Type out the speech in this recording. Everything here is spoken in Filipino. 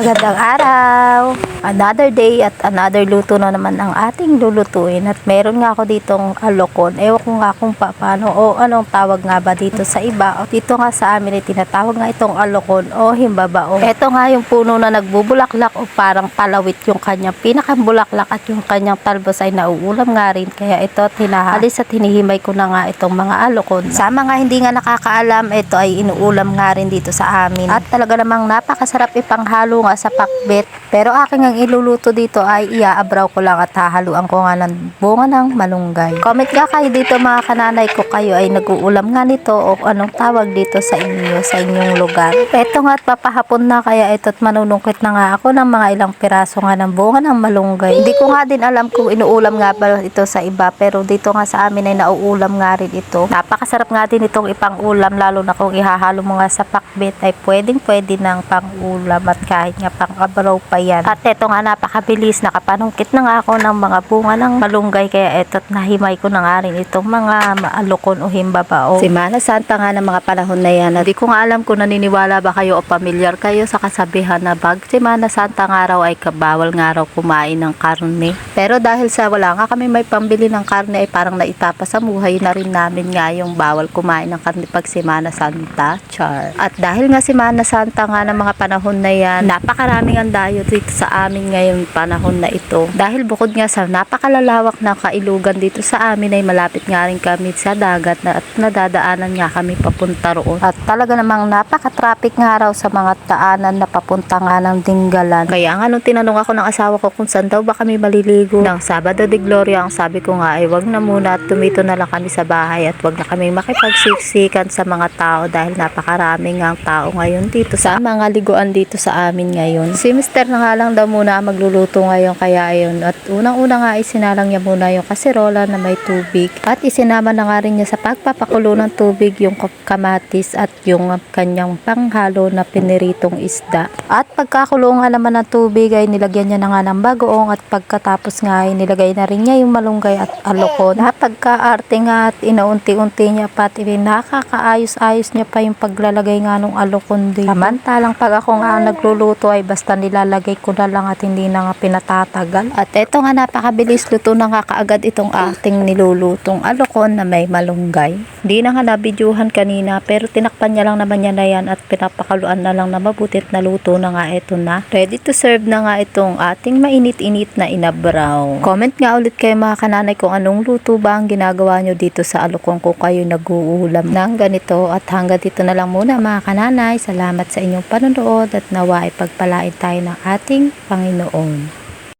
Magandang araw! Another day at another luto na naman ang ating lulutuin at meron nga ako ditong alokon. Ewan ko nga kung pa, paano o anong tawag nga ba dito sa iba. O, dito nga sa amin ay tinatawag nga itong alokon o himbabao. Ito nga yung puno na nagbubulaklak o parang palawit yung kanyang pinakambulaklak at yung kanyang talbos ay nauulam nga rin. Kaya ito tinahalis at hinihimay ko na nga itong mga alokon. Sa mga hindi nga nakakaalam, ito ay inuulam nga rin dito sa amin. At talaga namang napakasarap ipanghalo nga sa pakbet. Pero aking ang iluluto dito ay iaabraw ko lang at hahaluan ko nga ng bunga ng malunggay. Comment nga kayo dito mga kananay ko kayo ay nag-uulam nga nito o anong tawag dito sa inyo, sa inyong lugar. Ito nga at papahapon na kaya ito't manunungkit na nga ako ng mga ilang piraso nga ng bunga ng malunggay. Hindi ko nga din alam kung inuulam nga ba ito sa iba pero dito nga sa amin ay nauulam nga rin ito. Napakasarap nga din itong ipang-ulam lalo na kung ihahalo mo sa pakbet ay pwedeng pwede ng pang-ulam at kahit nga pang-abraw pa yan. At ito nga napakabilis nakapanungkit na nga ako ng mga bunga ng malunggay kaya ito't nahimay ko na nga rin itong mga maalokon o himbabao. Si Mana Santa nga ng mga panahon na yan. Hindi ko nga alam kung naniniwala ba kayo o pamilyar kayo sa kasabihan na bag si Mana Santa nga raw ay kabawal nga raw kumain ng karne. Pero dahil sa wala nga kami may pambili ng karne ay parang naitapa sa buhay na rin namin nga yung bawal kumain ng karne pag si Mana Santa. Char. At dahil nga si Mana Santa nga ng mga panahon na yan, napakaraming ang dayo dito sa amin ngayong panahon na ito. Dahil bukod nga sa napakalalawak na kailugan dito sa amin ay malapit nga rin kami sa dagat na, at nadadaanan nga kami papunta roon. At talaga namang napaka-traffic nga raw sa mga daanan na papunta nga ng Dinggalan. Kaya nga nung tinanong ako ng asawa ko kung saan daw ba kami maliligo ng Sabado de Gloria, ang sabi ko nga ay wag na muna at tumito na lang kami sa bahay at wag na kami makipagsiksikan sa mga tao dahil napakarami nga ang tao ngayon dito sa mga liguan dito sa amin ngayon. Si Mr. na nga lang daw muna magluluto ngayon kaya ayun at unang-una nga isinalang niya muna yung kaserola na may tubig at isinama na nga rin niya sa pagpapakulo ng tubig yung kamatis at yung kanyang panghalo na piniritong isda. At pagkakulo nga naman ng tubig ay nilagyan niya na nga ng bagoong at pagkatapos nga ay nilagay na rin niya yung malunggay at alokon. Na pagkaarte nga at inaunti-unti niya pati rin nakakaayos-ayos niya pa yung paglalagay nga ng alokon din. Samantalang pag ako nga nagluluto ay basta nilalagay ko na lang at hindi na nga pinatatagal. At eto nga napakabilis luto na nga kaagad itong ating nilulutong alokon na may malunggay. Hindi na nga nabidyuhan kanina pero tinakpan niya lang naman niya na yan at pinapakaluan na lang na mabutit na luto na nga ito na. Ready to serve na nga itong ating mainit-init na inabraw. Comment nga ulit kayo mga kananay kung anong luto ba ang ginagawa nyo dito sa alokon kung kayo nag-uulam ng ganito. At hanggang dito na lang muna mga kananay. Salamat sa inyong panonood at nawa ay pagpalain tayo ng ating Panginoon.